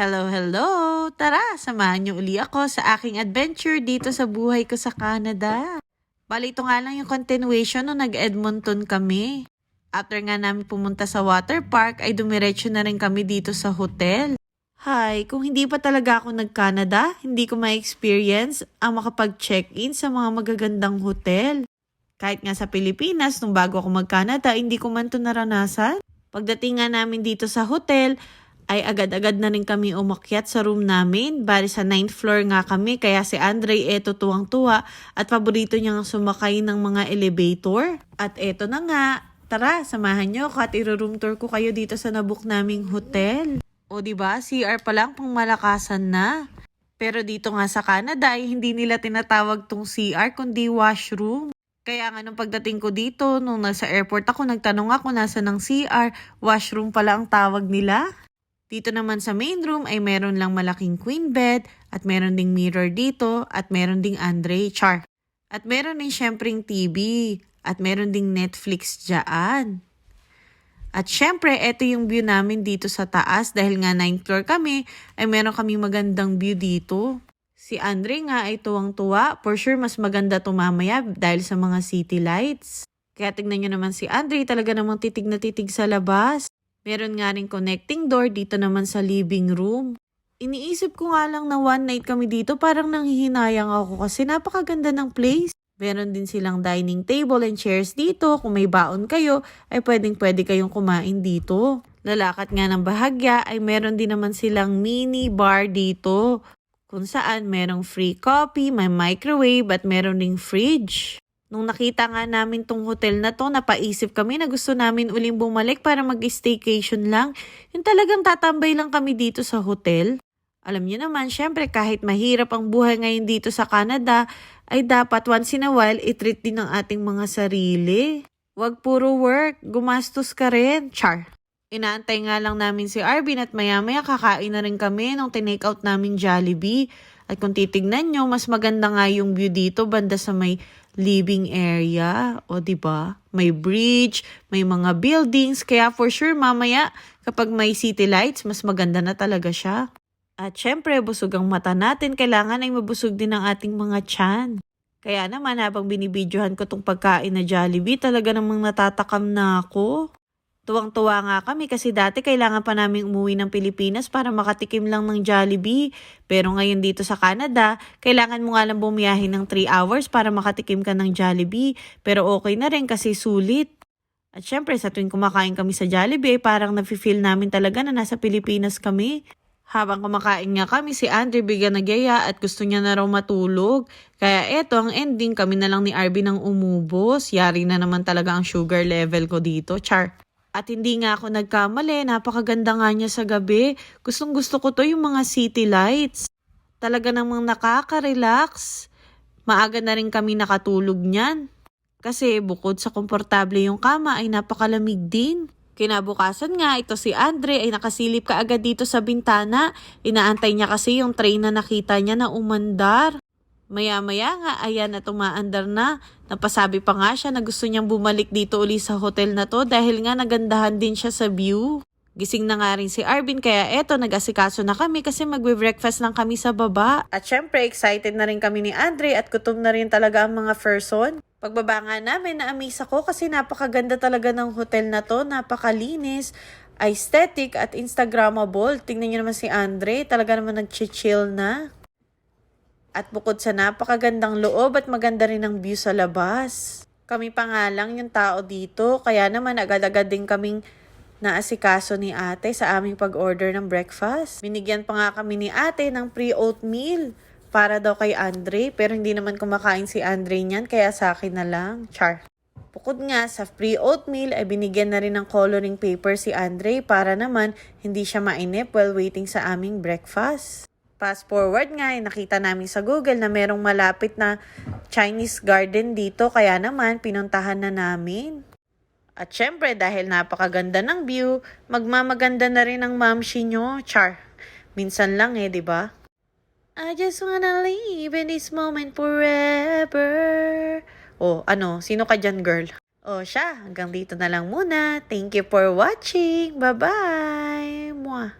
Hello, hello! Tara, samahan niyo uli ako sa aking adventure dito sa buhay ko sa Canada. Bali, ito nga lang yung continuation nung nag-Edmonton kami. After nga namin pumunta sa water park, ay dumiretso na rin kami dito sa hotel. Hi, kung hindi pa talaga ako nag-Canada, hindi ko ma-experience ang makapag-check-in sa mga magagandang hotel. Kahit nga sa Pilipinas, nung bago ako mag-Canada, hindi ko man to naranasan. Pagdating nga namin dito sa hotel, ay agad-agad na rin kami umakyat sa room namin. Bali sa 9th floor nga kami, kaya si Andre eto tuwang-tuwa at paborito niyang sumakay ng mga elevator. At eto na nga, tara, samahan niyo ako at iro-room tour ko kayo dito sa nabook naming hotel. O di ba CR pa lang pang malakasan na. Pero dito nga sa Canada ay hindi nila tinatawag tong CR kundi washroom. Kaya nga nung pagdating ko dito, nung nasa airport ako, nagtanong ako nasa ng CR, washroom pala ang tawag nila. Dito naman sa main room ay meron lang malaking queen bed at meron ding mirror dito at meron ding Andre char. At meron din syempreng TV at meron ding Netflix dyan. At syempre, ito yung view namin dito sa taas dahil nga 9th floor kami ay meron kami magandang view dito. Si Andre nga ay tuwang-tuwa. For sure, mas maganda to mamaya dahil sa mga city lights. Kaya tignan nyo naman si Andre, talaga namang titig na titig sa labas. Meron nga rin connecting door dito naman sa living room. Iniisip ko nga lang na one night kami dito, parang nanghihinayang ako kasi napakaganda ng place. Meron din silang dining table and chairs dito. Kung may baon kayo, ay pwedeng pwede kayong kumain dito. Lalakat nga ng bahagya ay meron din naman silang mini bar dito. Kung saan merong free coffee, may microwave at meron ding fridge. Nung nakita nga namin tong hotel na to, napaisip kami na gusto namin uling bumalik para mag-staycation lang. Yung talagang tatambay lang kami dito sa hotel. Alam niyo naman, syempre kahit mahirap ang buhay ngayon dito sa Canada, ay dapat once in a while itreat din ng ating mga sarili. Huwag puro work, gumastos ka rin. Char. Inaantay nga lang namin si Arvin at maya-maya kakain na rin kami nung tinake out namin Jollibee. At kung titignan nyo, mas maganda nga yung view dito banda sa may living area. O di ba? May bridge, may mga buildings. Kaya for sure mamaya kapag may city lights, mas maganda na talaga siya. At syempre, busog ang mata natin. Kailangan ay mabusog din ang ating mga tiyan. Kaya naman habang binibidyohan ko tong pagkain na Jollibee, talaga namang natatakam na ako. Tuwang-tuwa nga kami kasi dati kailangan pa namin umuwi ng Pilipinas para makatikim lang ng Jollibee. Pero ngayon dito sa Canada, kailangan mo nga lang bumiyahe ng 3 hours para makatikim ka ng Jollibee. Pero okay na rin kasi sulit. At syempre sa tuwing kumakain kami sa Jollibee, parang nafe-feel namin talaga na nasa Pilipinas kami. Habang kumakain nga kami, si Andre bigyan nagyaya at gusto niya na raw matulog. Kaya eto, ang ending, kami na lang ni Arby nang umubos. Yari na naman talaga ang sugar level ko dito, char. At hindi nga ako nagkamali, napakaganda nga niya sa gabi. Gustong gusto ko to yung mga city lights. Talaga namang nakaka-relax. Maaga na rin kami nakatulog niyan. Kasi bukod sa komportable yung kama ay napakalamig din. Kinabukasan nga, ito si Andre ay nakasilip ka agad dito sa bintana. Inaantay niya kasi yung train na nakita niya na umandar. Maya-maya nga, ayan na tumaandar na. Napasabi pa nga siya na gusto niyang bumalik dito uli sa hotel na to dahil nga nagandahan din siya sa view. Gising na nga rin si Arvin kaya eto nag-asikaso na kami kasi magbe-breakfast lang kami sa baba. At syempre excited na rin kami ni Andre at gutom na rin talaga ang mga person. Pagbaba nga namin, na-amaze ako kasi napakaganda talaga ng hotel na to, napakalinis, aesthetic at instagrammable. Tingnan niyo naman si Andre, talaga naman nag-chill na. At bukod sa napakagandang loob at maganda rin ang view sa labas. Kami pa nga lang yung tao dito, kaya naman agad-agad din kaming naasikaso ni ate sa aming pag-order ng breakfast. Binigyan pa nga kami ni ate ng pre-oatmeal para daw kay Andre, pero hindi naman kumakain si Andre niyan, kaya sa akin na lang. Char. Bukod nga sa free oatmeal ay binigyan na rin ng coloring paper si Andre para naman hindi siya mainip while waiting sa aming breakfast. Fast forward nga, ay nakita namin sa Google na merong malapit na Chinese garden dito kaya naman pinuntahan na namin. At syempre dahil napakaganda ng view, magmamaganda na rin ang mamshi nyo. Char. Minsan lang eh, di ba? I just wanna live in this moment forever. Oh, ano? Sino ka dyan, girl? Oh, siya. Hanggang dito na lang muna. Thank you for watching. Bye-bye. Mwah.